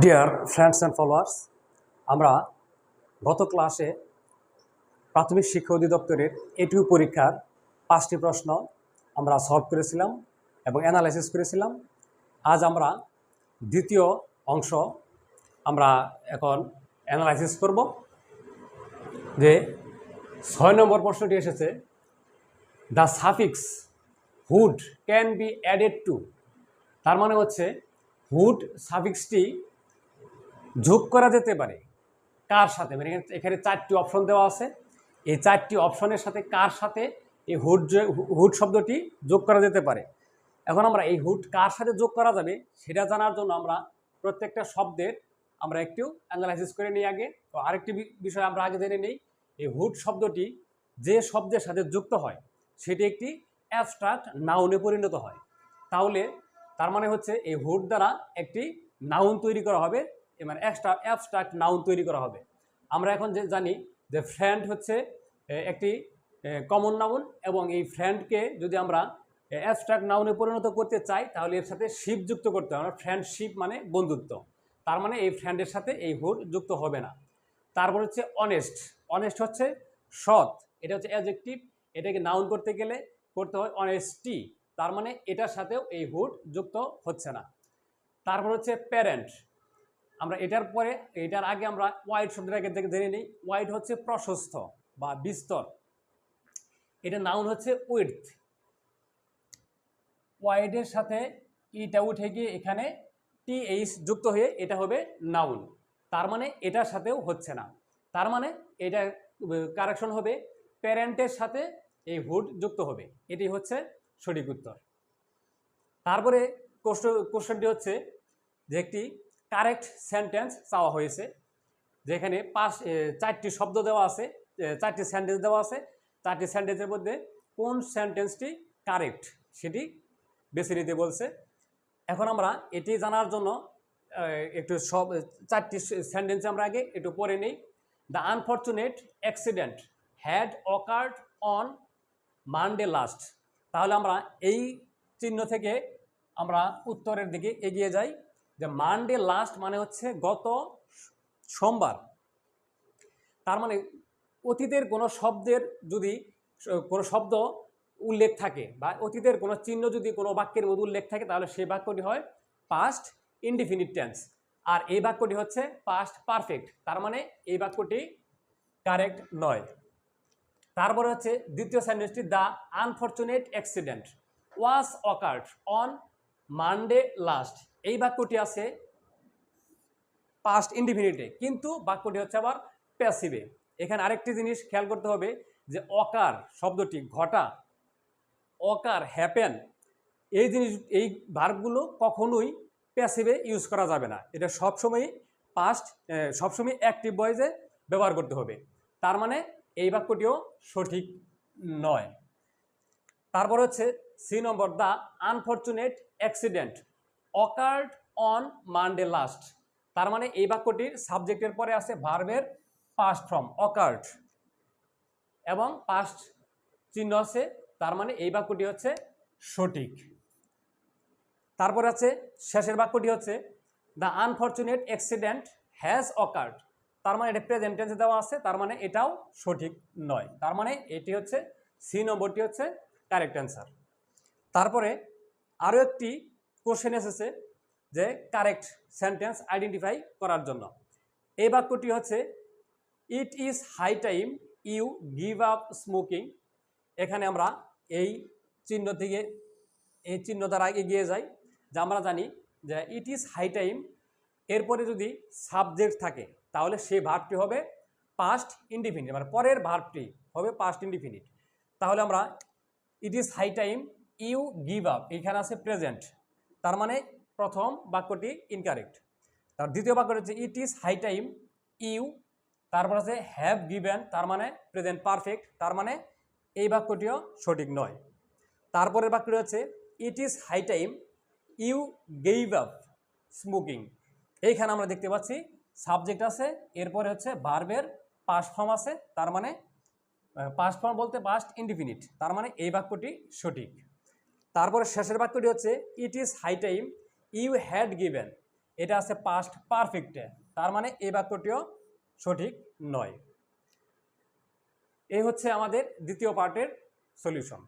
Dear friends and followers আমরা গত ক্লাসে প্রাথমিক শিক্ষা অধিদপ্তরের এটিউ পরীক্ষার পাঁচটি প্রশ্ন আমরা সলভ করেছিলাম এবং অ্যানালাইসিস করেছিলাম। আজ আমরা দ্বিতীয় অংশ আমরা এখন অ্যানালাইসিস করব যে ছয় নম্বর প্রশ্নটি এসেছে the suffix hood can be added to তার মানে হচ্ছে হুড সাফিক্সটি যোগ করা যেতে পারে। কার সাথে? মানে এখানে- চারটি অপশন দেওয়া আছে। এই চারটি অপশনের সাথে কার সাথে এই হুড হুড শব্দটি যোগ করা যেতে পারে? এখন আমরা এই হুড কার সাথে যোগ করা যাবে সেটা জানার জন্য আমরা প্রত্যেকটা শব্দের আমরা একটু অ্যানালাইসিস করে নিই আগে। তো আরেকটি বিষয় আমরা আগে জেনে নিই। এই হুড শব্দটি যে শব্দের সাথে যুক্ত হয়, সেটি একটি অ্যাবস্ট্রাক্ট নাউনে পরিণত হয়। তাহলে তার মানে হচ্ছে এই হুড দ্বারা একটি নাউন তৈরি করা হবে মানে এক্সট্রা অ্যাবস্ট্রাক্ট নাউন তৈরি করা হবে। আমরা এখন যে জানি যে ফ্রেন্ড হচ্ছে একটি কমন নাউন এবং এই ফ্রেন্ডকে যদি আমরা অ্যাবস্ট্রাক্ট নাউনে পরিণত করতে চাই, তাহলে এর সাথে শিপ যুক্ত করতে হবে। ফ্রেন্ডশিপ মানে বন্ধুত্ব। তার মানে এই ফ্রেন্ডের সাথে এই হুড যুক্ত হবে না। তারপর হচ্ছে অনেস্ট অনেস্ট হচ্ছে সৎ। এটা হচ্ছে অ্যাজেক্টিভ এটাকে নাউন করতে গেলে করতে হয় অনেস্টি তার মানে এটার সাথেও এই হুড যুক্ত হচ্ছে না। তারপর হচ্ছে প্যারেন্ট আমরা এটার পরে, এটার আগে আমরা ওয়াইড শব্দটাকে জেনে নিই। ওয়াইড হচ্ছে প্রশস্ত বা বিস্তর। এটা নাউন হচ্ছে উইথ ওয়াইডের সাথে ইটা উঠে গিয়ে এখানে টি এইচ যুক্ত হয়ে এটা হবে নাউন তার মানে এটার সাথেও হচ্ছে না। তার মানে এটা কারেকশন হবে প্যারেন্টের সাথে এই হুড যুক্ত হবে। এটি হচ্ছে সঠিক উত্তর। তারপরে কোশ্চেনটি হচ্ছে যে একটি কারেক্ট সেন্টেন্স চাওয়া হয়েছে। যেখানে পাঁচ চারটি শব্দ দেওয়া আছে চারটি সেন্টেন্স দেওয়া আছে। চারটি সেন্টেন্সের মধ্যে কোন সেন্টেন্সটি কারেক্ট সেটি বেছে নিতে বলছে। এখন আমরা এটি জানার জন্য একটু সব চারটি সেন্টেন্স আমরা আগে একটু পড়ে নিই। The unfortunate accident had occurred on Monday last তাহলে আমরা এই চিহ্ন থেকে আমরা উত্তরের দিকে এগিয়ে যাই। যে মানডে লাস্ট মানে হচ্ছে গত সোমবার। তার মানে অতীতের কোনো শব্দের যদি, কোনো শব্দ উল্লেখ থাকে বা অতীতের কোনো চিহ্ন যদি কোনো বাক্যের মধ্যে উল্লেখ থাকে, তাহলে সেই বাক্যটি হয় পাস্ট ইনডিফিনিট টেন্স আর এই বাক্যটি হচ্ছে পাস্ট পারফেক্ট তার মানে এই বাক্যটি কারেক্ট নয়। তারপরে হচ্ছে দ্বিতীয় সেন্টেন্সটি the unfortunate accident was occurred on Monday last এই বাক্যটি আছে পাস্ট ইনডিফিনিটে কিন্তু বাক্যটি হচ্ছে আবার প্যাসিভে এখানে আরেকটি জিনিস খেয়াল করতে হবে যে অকার শব্দটি ঘটা অকার হ্যাপেন এই জিনিস, এই ভার্বগুলো কখনোই প্যাসিভে ইউজ করা যাবে না। এটা সবসময়ই পাস্ট সবসময় অ্যাক্টিভ ভয়েসে ব্যবহার করতে হবে। তার মানে এই বাক্যটিও সঠিক নয়। তারপর হচ্ছে C number the unfortunate accident occurred on Monday last তার মানে এই বাক্যটির সাবজেক্টের পরে আছে ভার্বের পাস্ট ফর্ম অকার্ড এবং পাস্ট চিহ্ন আছে, তার মানে এই বাক্যটি হচ্ছে সঠিক। তারপর আছে, শেষের বাক্যটি হচ্ছে the unfortunate accident has occurred তার মানে এটা দেওয়া আছে, তার মানে এটাও সঠিক নয়। তার মানে এটি হচ্ছে সি নম্বরটি হচ্ছে কারেক্ট অ্যান্সার তারপরে আরও একটি কোশ্চেন এসেছে যে কারেক্ট সেন্টেন্স আইডেন্টিফাই করার জন্য। এই বাক্যটি হচ্ছে it is high time you give up smoking এখানে আমরা এই চিহ্ন থেকে, এই চিহ্ন দ্বারা এগিয়ে যাই, যে আমরা জানি যে ইট ইজ হাই টাইম এরপরে যদি সাবজেক্ট থাকে, তাহলে সেই ভার্বটি হবে পাস্ট ইনডিফিনিট মানে পরের ভার্বটি হবে পাস্ট ইনডিফিনিট তাহলে আমরা it is high time you give up, এখানে আছে প্রেজেন্ট, তার মানে প্রথম বাক্যটি ইনকারেক্ট তার দ্বিতীয় বাক্যটি হচ্ছে it is high time you তারপর আছে হ্যাভ গিভেন তার মানে প্রেজেন্ট পারফেক্ট তার মানে এই বাক্যটিও সঠিক নয়। তারপরের বাক্যটি হচ্ছে it is high time you gave up smoking এইখানে আমরা দেখতে পাচ্ছি সাবজেক্ট আছে, এরপরে হচ্ছে ভার্বের পাস্ট ফর্ম আছে, তার মানে পাস্ট ফর্ম বলতে পাস্ট ইনডিফিনিট তার মানে এই বাক্যটি সঠিক। তারপরে শেষের বাক্যটি হচ্ছে it is high time you had given এটা আছে পাস্ট পারফেক্টে তার মানে এই বাক্যটিও সঠিক নয়। এই হচ্ছে আমাদের দ্বিতীয় পার্টের সলিউশন